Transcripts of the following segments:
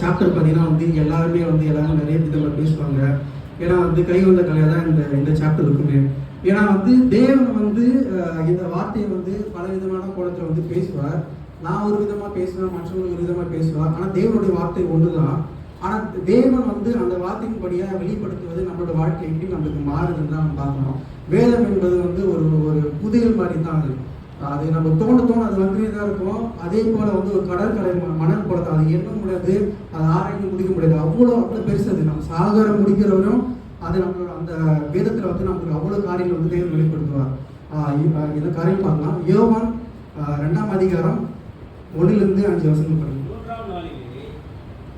Chapter பார்த்தீங்கன்னா வந்து எல்லாருமே வந்து எல்லாரும் நிறைய விதமாக பேசுவாங்க. ஏன்னா வந்து கை வந்த கலையாக தான் இந்த இந்த சாப்டர் இருக்குமே. ஏன்னா வந்து தேவன் வந்து இந்த வார்த்தையை வந்து பல விதமான கோணத்தில் வந்து பேசுவார். நான் ஒரு விதமாக பேசுவேன் மற்றவங்க ஒரு விதமாக பேசுவார். ஆனால் தேவனுடைய வார்த்தை ஒன்று தான் ஆனால் தேவன் வந்து அந்த வார்த்தையின்படியாக வெளிப்படுத்துவது நம்மளோட வாழ்க்கை எப்படி நம்மளுக்கு மாறுதுன்னு தான் நம்ம பார்க்கணும். வேதம் என்பது வந்து ஒரு ஒரு புதையல் மாதிரி தான் அது. அது நம்ம தோண தோண அது வந்துட்டே தான் இருக்கும். அதே போல் வந்து ஒரு கடற்கரை மணல் படத்தை அது எண்ண முடியாது? அது ஆராய்ந்து முடிக்க முடியாது. அவ்வளோ அவ்வளோ பெருசு அது. நம்ம சாகரம் முடிக்கிறவரும் அது நம்மளோட அந்த வேதத்தில் வந்து நமக்கு அவ்வளோ காரியங்கள் வந்து தேவன் வெளிப்படுத்துவார். இந்த காரியம் பார்க்கலாம். யோவான் ரெண்டாம் அதிகாரம் ஒன்றிலிருந்து அஞ்சு வசனம் பண்ணுங்க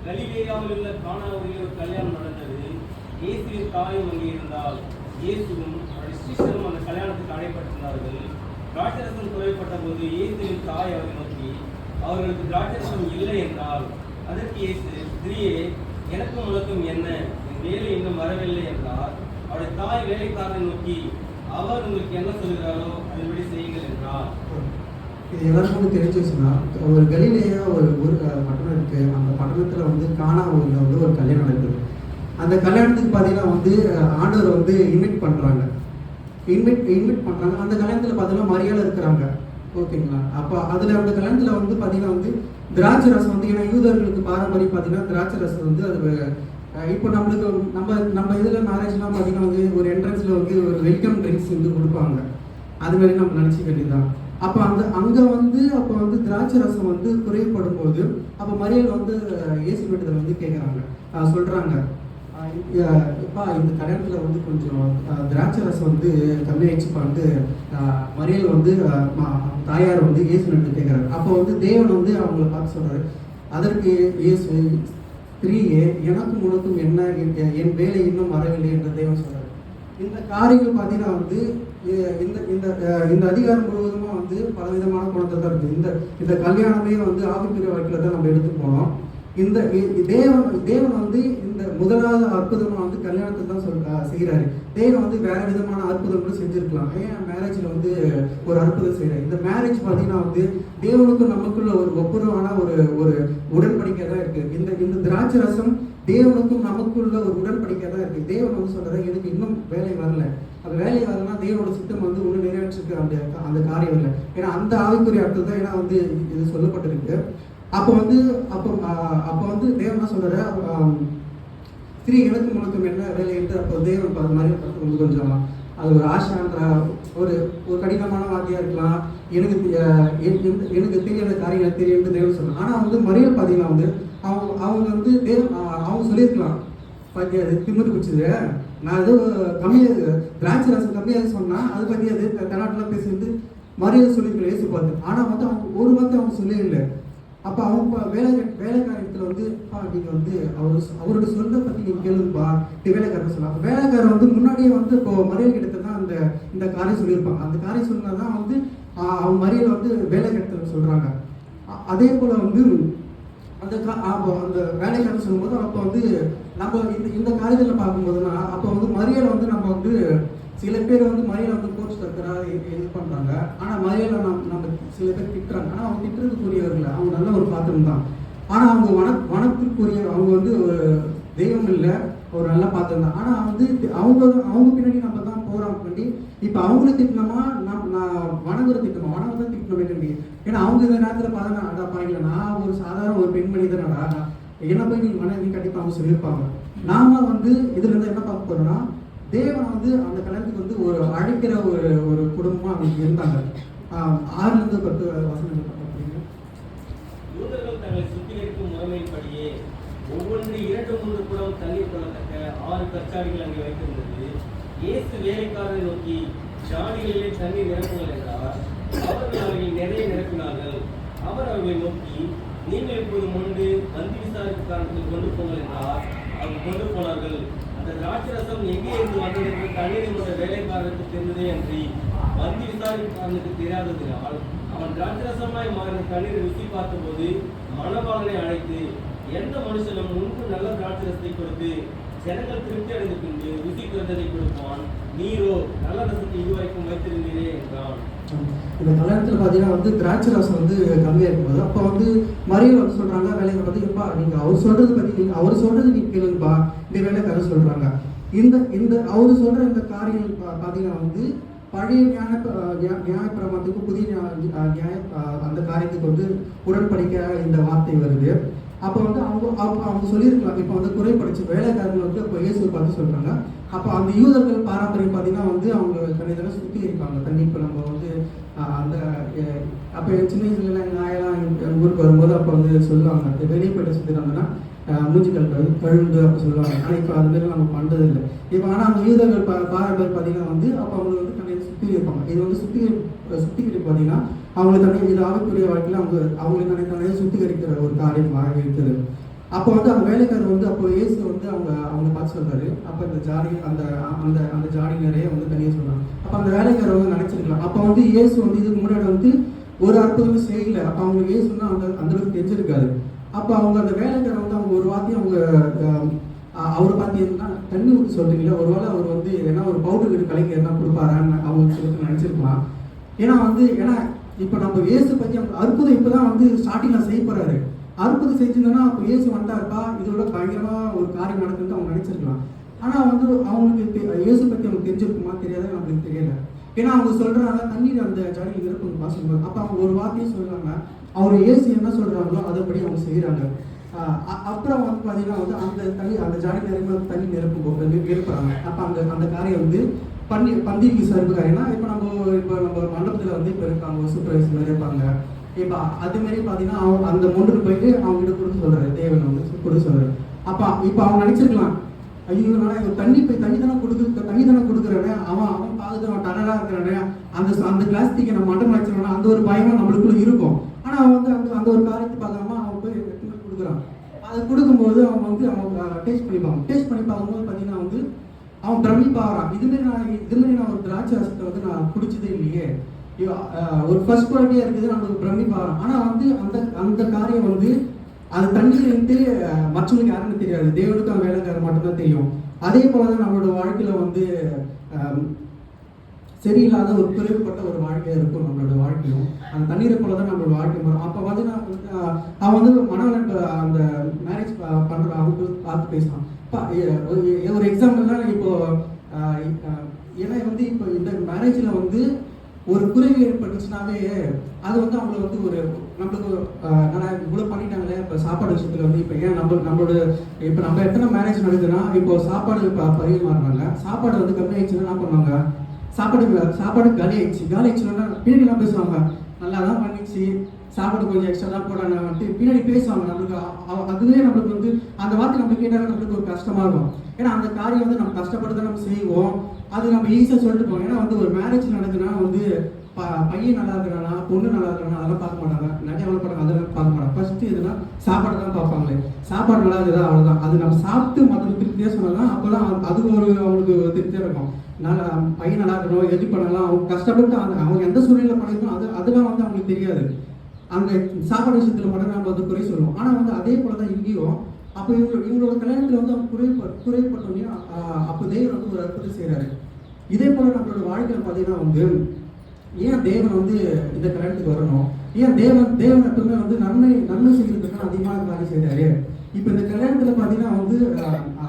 கலிலேயாவில் உள்ள கானாவில் ஒரு கல்யாணம் நடந்தது. இயேசுவின் தாயும் அங்கே இருந்தால் இயேசுவும் அவருடைய சிஷ்யரும் அந்த கல்யாணத்துக்கு அழைப்பட்டிருந்தார்கள். திராட்சரசம் குறைப்பட்ட போது இயேசுவின் தாய் அவரை நோக்கி அவர்களுக்கு திராட்சரசம் இல்லை என்றால் அதற்கு இயேசு ஸ்திரீயே எனக்கும் உனக்கும் என்ன? என் வேலை இன்னும் வரவில்லை என்றார். அவருடைய தாய் வேலைக்காரனை நோக்கி அவர் உங்களுக்கு என்ன சொல்கிறாரோ அதன்படி செய்யுங்கள் என்றார். இது எல்லாருக்கும் தெரிஞ்சு வச்சுன்னா ஒரு கலிலேயா ஒரு ஊர் பட்டணம் இருக்கு. அந்த பட்டணத்துல வந்து காணா ஊர்ல வந்து ஒரு கல்யாணம் நடக்குது அந்த கல்யாணத்துக்கு பார்த்தீங்கன்னா வந்து ஆண்டவர் வந்து இன்வைட் பண்றாங்க. இன்வைட் இன்வைட் பண்ணுறாங்க அந்த கல்யாணத்துல பார்த்தீங்கன்னா மரியாதை இருக்கிறாங்க. ஓகேங்களா? அப்போ அதில் அந்த கல்யாணத்துல வந்து பார்த்தீங்கன்னா வந்து திராட்சை ரசம் வந்து ஏன்னா யூதர்களுக்கு பாரம்பரியம் பார்த்தீங்கன்னா திராட்சை ரசம் வந்து அது இப்போ நம்மளுக்கு நம்ம நம்ம இதில் மேரேஜ்லாம் பார்த்தீங்கன்னா வந்து ஒரு என்ட்ரன்ஸ்ல வந்து ஒரு வெல்கம் ட்ரிங்க்ஸ் வந்து கொடுப்பாங்க. அது மாதிரி நம்ம நினச்சி வேண்டியதுதான். அப்போ அந்த அங்கே வந்து அப்போ வந்து திராட்சை ரசம் வந்து குறைவுபடும் போது அப்போ மரியல் வந்து இயேசு வீட்டத்தில் வந்து கேட்குறாங்க சொல்கிறாங்க இப்போ இந்த கல்யாணத்தில் வந்து கொஞ்சம் திராட்சை ரசம் வந்து கம்மியாயிடுச்சுப்பான்ட்டு அஹ், வந்து மறியல் மா- தாயார் வந்து இயேசு நட்டு கேட்குறாரு அப்போ வந்து தேவன் வந்து அவங்கள பார்த்து சொல்கிறாரு அதற்கு இயேசு ஸ்திரீயே எனக்கும் உனக்கும் என்ன என் என் வேலை இன்னும் வரவில்லை என்று தேவன் சொல்கிறார் இந்த காரியங்கள் பார்த்தீங்கன்னா வந்து இந்த இந்த இந்த அதிகாரம் முழுவதுமாக வந்து பலவிதமான குணத்தை தான் இருக்குது இந்த இந்த கல்யாணமே வந்து ஆவிக்குரிய வாழ்க்கையில் தான் நம்ம எடுத்து போனோம். இந்த தேவன் தேவன் வந்து இந்த முதலாவது அற்புதமாக வந்து கல்யாணத்தை தான் சொல்றா செய்கிறாரு தேவன் வந்து வேற விதமான அற்புதம் கூட செஞ்சுருக்கலாம். ஏன் மேரேஜில் வந்து ஒரு அற்புதம் செய்கிறார் இந்த மேரேஜ் பார்த்தீங்கன்னா வந்து தேவனுக்கும் நமக்குள்ள ஒரு ஒப்புரவான ஒரு ஒரு உடன்படிக்கை தான் இருக்கு. இந்த இந்த திராட்சை ரசம் தேவனுக்கும் நமக்குள்ள ஒரு உடன்படிக்கை தான் இருக்கு. தேவன் வந்து சொல்றாரு எனக்கு இன்னும் வேலை வரல. அந்த வேலை வரலன்னா தேவனோட சித்தம் வந்து ஒன்று நிறைவேற்றிருக்கு அந்த அந்த காரியம் இல்லை. ஏன்னா அந்த ஆவிக்குரிய அர்த்தம் தான் ஏன்னா வந்து இது சொல்லப்பட்டிருக்கு. அப்போ வந்து அப்போ அப்போ வந்து தேவன் என்ன சொல்றாரு? ஸ்திரீ இனத்து முழுக்கம் என்ன வேலை என்று அப்போ தேவன் அது மாதிரி பார்த்து வந்து கொஞ்சம் அது ஒரு ஆஷான்ற ஒரு ஒரு கடினமான வார்த்தையாக இருக்கலாம். எனக்கு எனக்கு தெரியாத காரியங்கள் தெரியும்னு தேவன் சொல்லலாம் ஆனால் வந்து மறியல் பார்த்தீங்கன்னா வந்து அவங்க அவங்க வந்து தேவ அவங்க சொல்லியிருக்கலாம். பாத்தியா அது திமிரு குச்சிது நான் ஏதோ கம்மியாக திராட்சை ரசம் கம்மியாக சொன்னால் அது பற்றி அது கர்நாடகலாம் பேசிட்டு மரியாதை சொல்லியிருக்கல ஏசு பார்த்து. ஆனால் வந்து அவங்க ஒரு வார்த்தை அவங்க சொல்லவே இல்லை. அப்போ அவங்க வேலை வேலைக்காரத்தில் வந்து அப்பா நீங்கள் வந்து அவர் அவரோட சொந்த பற்றி நீங்கள் கேளுப்பா இது வேலைக்காரர் சொல்லலாம் அப்போ வேலைக்காரர் வந்து முன்னாடியே வந்து இப்போ மறியல் கிட்ட தான் அந்த இந்த காரியம் சொல்லியிருப்பாங்க. அந்த காரியம் சொன்னால் தான் வந்து அவங்க மறியல் வந்து வேலை கிடத்துல சொல்கிறாங்க அதே போல் வந்து அந்த கா- அப்போ அந்த வேலைக்காரன் சொல்லும்போது அப்போ வந்து நம்ம இந்த இந்த காரியத்தில் பார்க்கும்போதுனா அப்போ வந்து மறியலை வந்து நம்ம வந்து சில பேர் வந்து மறியலை வந்து கோச் தக்கரா இது பண்ணுறாங்க ஆனால் மறியலை நம்ம நம்ம சில பேர் திட்டுறாங்க. ஆனால் அவங்க திட்டுறதுக்குரியவர்கள் அவங்க நல்ல ஒரு பாத்திரம் தான். ஆனால் அவங்க வன வனத்திற்குரிய அவங்க வந்து தெய்வம் இல்லை ஒரு நல்ல பாத்திரம் தான். ஆனால் வந்து அவங்க அவங்க பின்னாடி நம்ம தான் போகிறோம் பண்ணி இப்போ அவங்கள திட்டினோமா நான் நான் வணங்குற திட்டமா வணங்க தான் திட்டணுமே கண்டி ஏன்னா அவங்க இந்த நேரத்தில் பார்த்தா அடா பாருங்களா நான் ஒரு சாதாரண ஒரு பெண்மணி தானடா என்ன போய் நீ வணங்கி கண்டிப்பாக அவங்க சொல்லியிருப்பாங்க. நாம வந்து இதுல இருந்து என்ன பார்க்க போறோம்னா தேவன் வந்து அந்த கல்யாணத்துக்கு வந்து ஒரு அழைக்கிற ஒரு ஒரு குடும்பமா அவங்க இருந்தாங்க. ஆஹ் ஆறுல இருந்து பத்து வசனங்கள் பார்க்குறீங்க யூதர்கள் தங்களை சுத்திகரிக்கும் முறைமையின்படியே ஒவ்வொன்று இரண்டு மூன்று குடம் தண்ணீர் கொள்ளத்தக்க ஆறு கச்சாடிகள் அங்கே வைத்திருந்தது. இயேசு வேலைக்காரரை நோக்கி சாடிகளிலே தண்ணீர் நிரப்புங்கள் என்றார். அவர்கள் அவர்கள் நிறைய நிரப்பினார்கள். அவர் அவர்களை நோக்கி நீங்கள் இப்போது முன்பு வந்தி விசாரிப்பு காரணத்தில் கொண்டு போங்கள் என்றார். அவர்கள் கொண்டு போனார்கள். அந்த திராட்சரசம் எங்கே இருந்து வந்தது என்று தண்ணீர் என்ற வேலைக்காரருக்கு தெரிந்ததே அன்றி வந்தி விசாரிப்பாளனுக்கு தெரியாததினால் அவன் திராட்சரசமாய் மாறின தண்ணீரை ருசி பார்த்தபோது மணவாளனை அழைத்து எந்த மனுஷனும் முன்பு நல்ல திராட்சரசத்தை கொடுத்து ஜனங்கள் திருப்தி அடைந்த பின்பு ருசி குறைந்ததை கொடுப்பான். நீரோ நல்ல ரசத்தை இதுவரைக்கும் வைத்திருந்தீரே என்றான். இந்த கல்யாணத்தில் பார்த்தீங்கன்னா வந்து திராட்சை ரசம் வந்து கம்மியாக இருக்கும்போது அப்போ வந்து மரியல் வந்து சொல்கிறாங்க வேலையை பார்த்து எப்பா நீங்கள் அவர் சொல்கிறது பற்றி நீங்கள் அவர் சொல்கிறது நீ கேளுங்கப்பா இந்த வேலைக்காரர் சொல்கிறாங்க இந்த இந்த அவர் சொல்கிற இந்த காரியங்கள் பா- பார்த்தீங்கன்னா வந்து பழைய நியாய நியா- புதிய நியாய அந்த காரியத்துக்கு வந்து உடன்படிக்க இந்த வார்த்தை வருது. அப்போ வந்து அவங்க அவங்க அவங்க சொல்லியிருக்கலாம். இப்போ வந்து குறைப்படிச்ச வேலைக்காரங்க வந்து இப்போ இயேசுவை பார்த்து சொல்கிறாங்க அப்போ அந்த யூதர்கள் பாரம்பரியம் பார்த்தீங்கன்னா வந்து அவங்க தனித்தனி சுற்றி இருப்பாங்க தண்ணி இப்போ நம்ம வந்து அந்த அப்போ சின்ன வயசுல நாயெல்லாம் ஊருக்கு வரும்போது அப்போ வந்து சொல்லுவாங்க. வெளியே வெளியே போயிட்டு வந்தோன்னா மூச்சு கழுவு கழுண்டு அப்போ சொல்லுவாங்க. ஆனால் இப்போ அது மாதிரி நம்ம பண்ணுறது இல்லை இப்போ ஆனால் அந்த யூதர்கள் பா பாரம்பரியம் பார்த்தீங்கன்னா வந்து அப்போ அவங்க வந்து தனியாக சுற்றி இருப்பாங்க. இது வந்து சுத்திகரி சுத்திகரிப்பு பார்த்தீங்கன்னா அவங்களுக்கு தனியாக இது ஆகக்கூடிய வாழ்க்கையில் அவங்க அவங்களுக்கு தனி தனியாக சுத்திகரிக்கிற ஒரு காரியமாக இருக்குது அப்போ வந்து அந்த வேலைக்காரர் வந்து அப்போ இயேசு வந்து அவங்க அவங்க பார்த்து சொல்றாரு. அப்போ இந்த ஜாடி அந்த அந்த அந்த ஜாடி நிறைய வந்து தனியாக சொல்றாங்க. அப்போ அந்த வேலைக்காரர் வந்து நினைச்சிருக்கலாம். அப்போ வந்து இயேசு வந்து இதுக்கு முன்னாடி வந்து ஒரு அற்புதமும் செய்யல. அப்போ அவங்க இயேசுன்னா அந்த அந்த அளவுக்கு தெரிஞ்சிருக்காரு அப்போ அவங்க அந்த வேலைங்கிற வந்து அவங்க ஒரு வார்த்தையும் அவங்க அவரை பார்த்தீங்கன்னா தண்ணி ஊற்றி சொல்றீங்களா ஒருவேளை அவர் வந்து ஏன்னா ஒரு பவுடர் வீடு கலைஞர் என்ன கொடுப்பாரான்னு அவங்க சொல்லிட்டு நினச்சிருக்கலாம். ஏன்னா வந்து ஏன்னா இப்போ நம்ம இயேசு பற்றி அவங்க அற்புதம் இப்போ தான் வந்து ஸ்டார்டிங்கில் செய்ய போகிறாரு அற்புதம் செஞ்சிருந்தோன்னா அப்போ இயேசு வந்தாருப்பா இதோட பயங்கரமாக ஒரு காரியம் நடக்குதுன்னு அவங்க நினச்சிருக்கலாம். ஆனால் வந்து அவங்களுக்கு இயேசு பற்றி அவங்க தெரிஞ்சிருக்குமா தெரியாத நம்மளுக்கு தெரியல. ஏன்னா அவங்க சொல்கிறாங்க தண்ணீர் அந்த ஜாடியில் இருக்குன்னு பாசம் அப்போ அவங்க ஒரு வார்த்தையும் சொல்கிறாங்க அவர் இயேசு என்ன சொல்கிறாங்களோ அதைப்படி அவங்க செய்கிறாங்க அப்புறம் வந்து பார்த்தீங்கன்னா வந்து அந்த தண்ணி அந்த ஜாடி நிறைய தண்ணி நிரப்பு போது நிரப்புறாங்க. அப்போ அந்த அந்த காரியம் வந்து பந்தி பந்திக்கு சர்வு காரியம்னா இப்போ நம்ம இப்போ நம்ம ஒரு மண்டபத்தில் வந்து இப்போ இருக்காங்க சூப்பர்வைசர் இருப்பாங்க. இப்போ அதுமாரி பார்த்தீங்கன்னா அவங்க அந்த மொண்டுக்கு போயிட்டு அவங்க கிட்ட கொடுத்து சொல்கிறாரு தேவன் வந்து கொடுத்து சொல்கிறாரு அப்போ இப்போ அவன் நினச்சிருக்கலாம் ஐயோ நான் இவன் தண்ணி போய் தண்ணி தானே கொடுக்கு தண்ணி தானே கொடுக்குறானே. அவன் அவன் பார்த்துட்டு டனலா இருக்கிறானே. அந்த அந்த பிளாஸ்டிக்கை நம்ம மட்டம் வச்சிருவானா அந்த ஒரு பயமும் நம்மளுக்குள்ள இருக்கும். ஆனால் அவன் வந்து அந்த அந்த ஒரு காரியத்தை பார்க்காம அவன் போய் எடுத்துட்டு கொடுக்குறான் அதை கொடுக்கும்போது அவன் வந்து அவன் டேஸ்ட் பண்ணிப்பான் டேஸ்ட் பண்ணி பார்க்கும்போது பார்த்தீங்கன்னா வந்து அவன் பிரமிப்பாகிறான் இதுமாரி நான் இதுமாரி நான் ஒரு திராட்சை ரசத்தை வந்து நான் குடிச்சதே இல்லையே. ஐயோ, ஒரு ஃபர்ஸ்ட் குவாலிட்டியாக இருக்குது நம்மளுக்கு பிரமிப்பாகிறான் ஆனால் வந்து அந்த அந்த காரியம் வந்து அது தண்ணியில் இருந்து மற்றவங்களுக்கு யாருன்னு தெரியாது. தேவனுக்கு அவன் வேலைக்காரர் மட்டும்தான் தெரியும். அதே போல தான் நம்மளோட வாழ்க்கையில் வந்து சரியில்லாத ஒரு பிறகுப்பட்ட ஒரு வாழ்க்கையாக இருக்கும் நம்மளோட வாழ்க்கையும் அந்த தண்ணீரை போல தான் நம்மளோட வாழ்க்கை வரும் அப்போ வந்து நான் அவன் வந்து மனவளன் அந்த மேரேஜ் பண்ணுற அவங்க பார்த்து பேசுவான். பா, ஒரு- எக்ஸாம்பிள்னா இப்போ ஏன்னா வந்து இப்போ இந்த மேரேஜில் வந்து ஒரு குறைவு ஏற்பட்டுச்சுனாவே அது வந்து அவங்கள வந்து ஒரு நம்மளுக்கு அஹ், இவ்வளோ பண்ணிட்டாங்களே இப்போ சாப்பாடு விஷயத்தில் வந்து இப்போ ஏன் நம்ம நம்மளோட இப்போ நம்ம எத்தனை மேரேஜ் நடக்குதுன்னா இப்போ சாப்பாடு இப்போ பரிமாறுறாங்க. சாப்பாடு வந்து கம்மி ஆயிடுச்சுன்னா என்ன பண்ணுவாங்க? சாப்பாடு சாப்பாடு காலி ஆயிடுச்சு. காலி ஆயிடுச்சுன்னா பின்னாடி எல்லாம் பேசுவாங்க. நல்லா தான் பண்ணிச்சு. சாப்பாடு கொஞ்சம் எக்ஸ்ட்ரா தான் போடாங்க வந்துட்டு பின்னாடி பேசுவாங்க. நம்மளுக்கு அதுவே நம்மளுக்கு வந்து அந்த வார்த்தை நம்ம கேட்டாலும் நம்மளுக்கு ஒரு கஷ்டமாக இருக்கும். ஏன்னா அந்த காரியம் வந்து நம்ம கஷ்டப்பட்டு தான் நம்ம செய்வோம். அது நம்ம ஈஸியாக சொல்லிட்டு போவோம். ஏன்னா வந்து ஒரு மேரேஜ் நடக்குதுன்னா வந்து ப- பையன் நல்லா இருக்கிறானா பொண்ணு நல்லா இருக்கிறானா அதெல்லாம் பார்க்க மாட்டாங்க. நிறைய ஃபஸ்ட்டு எதுனா சாப்பாடு தான் பார்ப்பாங்களே. சாப்பாடு நல்லா இருக்குதா அவ்வளோதான் அது நம்ம சாப்பிட்டு மற்ற திருப்தியாக சொன்னாதான் அப்போ தான் அது ஒரு அவங்களுக்கு திருப்தியாக இருக்கும். நல்லா பையன் நல்லா இருக்கணும் எது பண்ணலாம்? அவங்க கஷ்டப்பட்டு அந்த அவங்க எந்த சூழ்நிலை பண்ணிக்கணும் அது அதெல்லாம் வந்து அவங்களுக்கு தெரியாது. அந்த சாப்பாடு விஷயத்தில் மட்டும் நம்ம வந்து குறை சொல்லுவோம். ஆனால் வந்து அதே போல தான் இங்கேயும் அப்போ இவங்களோட இவங்களோட கல்யாணத்தில் வந்து அவங்க குறைப்ப குறைப்பட்டோன்னே அப்போ தேவன் வந்து ஒரு அற்புதம் செய்கிறாரு இதே போல நம்மளோட வாழ்க்கையில் பார்த்தீங்கன்னா வந்து ஏன் தேவன் வந்து இந்த கல்யாணத்துக்கு வரணும்? ஏன் தேவன் தேவன் எப்பவுமே வந்து நன்மை நன்மை செய்யறதுக்கு அதிகமான காரியம் செய்கிறாரு இப்போ இந்த கல்யாணத்தில் பார்த்தீங்கன்னா வந்து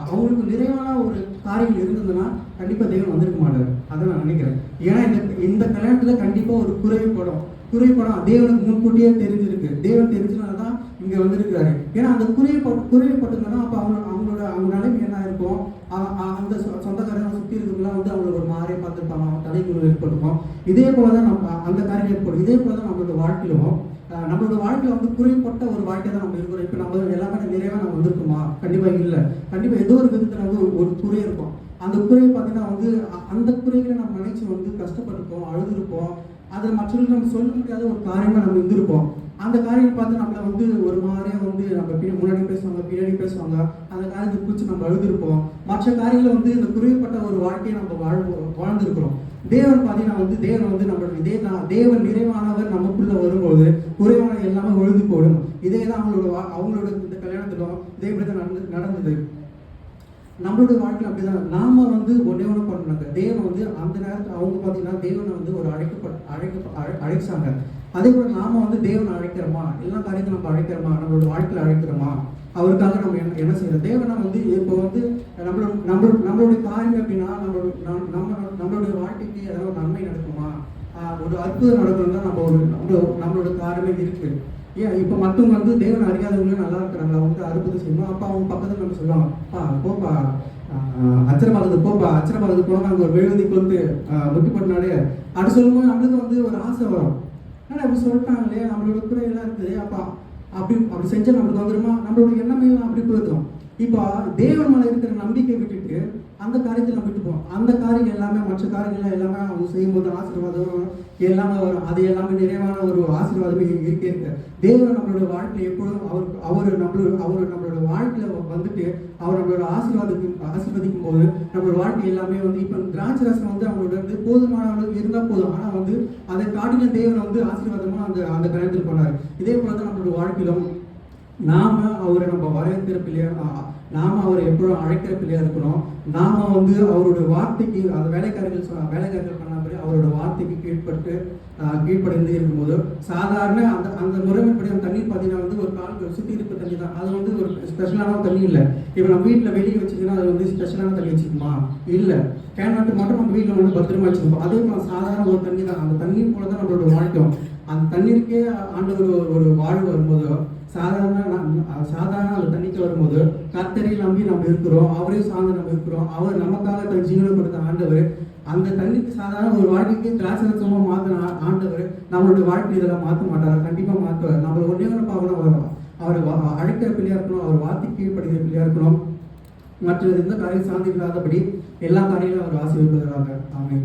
அவங்களுக்கு நிறைவான ஒரு காரியங்கள் இருந்ததுன்னா கண்டிப்பாக தேவன் வந்திருக்க மாட்டார். அதை நான் நினைக்கிறேன். ஏன்னா இந்த இந்த கல்யாணத்தில் கண்டிப்பாக ஒரு குறைபடும் குறைப்படம் தேவனுக்கு முன்கூட்டியே தெரிஞ்சிருக்கு. தேவன் தெரிஞ்சனால தான் இங்கே வந்திருக்கிறாரு. ஏன்னா அந்த குறைப்பட்டு குறைப்பட்டிருந்தனா அப்போ அவங்க அவங்களோட அவங்க நிலைமை என்ன இருக்கும்? அந்த சொ- சொந்தக்காரங்க சுற்றி இருக்கிறவங்களாம் வந்து அவங்களுக்கு ஒரு மாதிரியே பார்த்துருப்பாங்க. அவங்க தலைக்குழு ஏற்பட்டிருக்கும் இதே போல தான் நம்ம அந்த காரியம் ஏற்படும் இதே போல தான் நம்மளோட வாழ்க்கையிலும் நம்மளோட வாழ்க்கையில வந்து குறைப்பட்ட ஒரு வாழ்க்கை தான் நம்ம இருக்கிறோம். இப்போ நம்ம எல்லாமே நிறைவாக நம்ம வந்திருக்குமா? கண்டிப்பாக இல்லை. கண்டிப்பாக ஏதோ ஒரு விதத்தில் வந்து ஒரு- குறை இருக்கும். அந்த குறையை பார்த்தீங்கன்னா வந்து அ- அந்த குறைகளை நம்ம நினைச்சு வந்து கஷ்டப்பட்டிருப்போம் அழுதுருப்போம். அதை மற்றவர்கள் நம்ம சொல்ல முடியாத ஒரு காரியமா நம்ம இருந்திருப்போம். அந்த காரியம் பார்த்து நம்மள வந்து ஒரு மாதிரியா வந்து நம்ம முன்னாடி பேசுவாங்க பின்னாடி பேசுவாங்க. அந்த காரியத்தை குறித்து நம்ம அழுதுருப்போம். மற்ற காரியங்களை வந்து இந்த குறைவுப்பட்ட ஒரு வாழ்க்கையை நம்ம வாழ்வோம் வாழ்ந்திருக்கிறோம். தேவன் பார்த்தீங்கன்னா வந்து தேவன் வந்து நம்மளோட இதே தான் தேவன் நிறைவானவர் நமக்குள்ள வரும்போது குறைவான எல்லாமே ஒழுது போடும். இதே தான் அவங்களோட வா- அவங்களோட இந்த கல்யாணத்திலும் இதே மாதிரி தான் நடந்து நடந்தது. நம்மளுடைய வாழ்க்கையில் அப்படிதான். நாம வந்து ஒன்னே ஒன்று பண்ணாங்க தேவன் வந்து அந்த நேரத்தில் அவங்க பார்த்தீங்கன்னா தேவனை வந்து ஒரு அழைக்கப்ப அழைக்க அழை- அழைச்சாங்க. அதே போல நாம வந்து தேவனை அழைக்கிறோமா? எல்லா காரியத்தையும் நம்ம அழைக்கிறோமா? நம்மளோட வாழ்க்கையில் அழைக்கிறோமா? அவருக்காக நம்ம என்ன என்ன செய்யறோம் தேவனை வந்து இப்போ வந்து நம்மளோட நம்ம நம்மளுடைய காரியம் அப்படின்னா நம்மளோட நம்ம நம்மளுடைய வாழ்க்கைக்கு ஏதாவது நன்மை நடக்குமா? ஒரு அற்புதம் தான் நம்ம ஒரு நம்மளோட நம்மளோட காரியமே இருக்கு. ஏன் இப்போ மற்றவங்க வந்து தேவன் அறியாதவங்களும் நல்லா இருக்கிறாங்க அவங்க வந்து அற்புதம் செய்யணும் அப்போ அவங்க பக்கத்தில் நம்ம சொல்லுவாங்க அப்பா போப்பா அச்சரமாகுது போப்பா அச்சரமாகுது போனால் நாங்கள் ஒரு மெழுகுதிக்கு வந்து முட்டு பண்ணாலே அப்படி சொல்லும்போது நம்மளுக்கு வந்து ஒரு ஆசை வரும். ஆனால் அப்படி சொல்லிட்டாங்களே நம்மளோட குறையெல்லாம் இருக்குது. அப்பா அப்படி அப்படி செஞ்சால் நம்மளுக்கு வந்துருமா? நம்மளோட எண்ணமே அப்படி போயிடும் இப்போ தேவன் மேலே இருக்கிற நம்பிக்கை விட்டுட்டு அந்த காரியத்தை நம்ம விட்டுப்போம் அந்த காரியம் எல்லாமே மற்ற காரியங்கள் எல்லாமே அவங்க செய்யும்போது ஆசீர்வாதம் எல்லாமே வரும். அது எல்லாமே நிறைவான ஒரு ஆசீர்வாதமே இருக்கே இருக்கு தேவன் நம்மளோட வாழ்க்கையில் எப்பொழுதும் அவர் அவர் நம்மளோட அவர் நம்மளோட வாழ்க்கையில வந்துட்டு அவர் நம்மளோட ஆசீர்வாதத்துக்கு ஆசீர்வதிக்கும் போது நம்மளோட வாழ்க்கை எல்லாமே வந்து இப்போ திராட்சை ரசம் வந்து அவங்களோட வந்து போதுமான அளவு இருந்தால் போதும். ஆனால் வந்து அதை காட்டின தேவன் வந்து ஆசீர்வாதமாக அந்த அந்த கணத்தில் பண்ணார் இதே போல தான் நம்மளோட வாழ்க்கையிலும் நாம அவரை நம்ம வரவேற்கிற பிள்ளையா நாம அவரை எப்பொழுதும் அழைக்கிற பிள்ளையா இருக்கணும் நாம வந்து அவருடைய வார்த்தைக்கு அந்த வேலைக்காரர்கள் சொன்ன வேலைக்காரர்கள் பண்ண மாதிரி அவரோட வார்த்தைக்கு கீழ்ப்பட்டு கீழ்ப்படைந்து இருக்கும்போது சாதாரண அந்த அந்த முறைமைப்படி அந்த தண்ணீர் பார்த்தீங்கன்னா வந்து ஒரு காலுக்கு சுற்றி இருக்க தண்ணி தான். அது வந்து ஒரு ஸ்பெஷலான தண்ணி இல்லை. இப்போ நம்ம வீட்டில் வெளியே வச்சுக்கினா அது வந்து ஸ்பெஷலான தண்ணி வச்சுக்குமா இல்லை. கேன் வாட்டர் மட்டும் நம்ம வீட்டில் வந்து பத்திரமா வச்சுருப்போம். அதே மாதிரி சாதாரண ஒரு தண்ணி தான். அந்த தண்ணி போல தான் நம்மளோட வாழ்க்கை அந்த தண்ணீருக்கே ஆண்டு ஒரு- ஒரு வாழ்வு வரும்போது சாதாரண சாதாரண அவர் தண்ணிக்கு வரும்போது கர்த்தரை நம்பி நம்ம இருக்கிறோம் அவரே சார்ந்து நம்ம இருக்கிறோம் அவர் நமக்காக தன் ஜீவனை கொடுத்த ஆண்டவர் அந்த தண்ணிக்கு சாதாரண ஒரு வாழ்க்கைக்கு திராட்சரசமா மாத்தின ஆ- ஆண்டவர் நம்மளுடைய வாழ்க்கை இதெல்லாம் மாற்ற மாட்டார்? கண்டிப்பாக மாற்றுவார் நம்மள ஒன்றே ஒன்று பார்க்கணும் அவர் அவரை வா- அழைக்கிற பிள்ளையாக இருக்கணும் அவர் வார்த்தை கீழ்ப்படுகிற பிள்ளையாக இருக்கணும். மற்ற எந்த காரியம் சார்ந்து இல்லாதபடி எல்லா காரியங்களும் அவர் ஆசீர்வதிப்பதாக ஆமென்.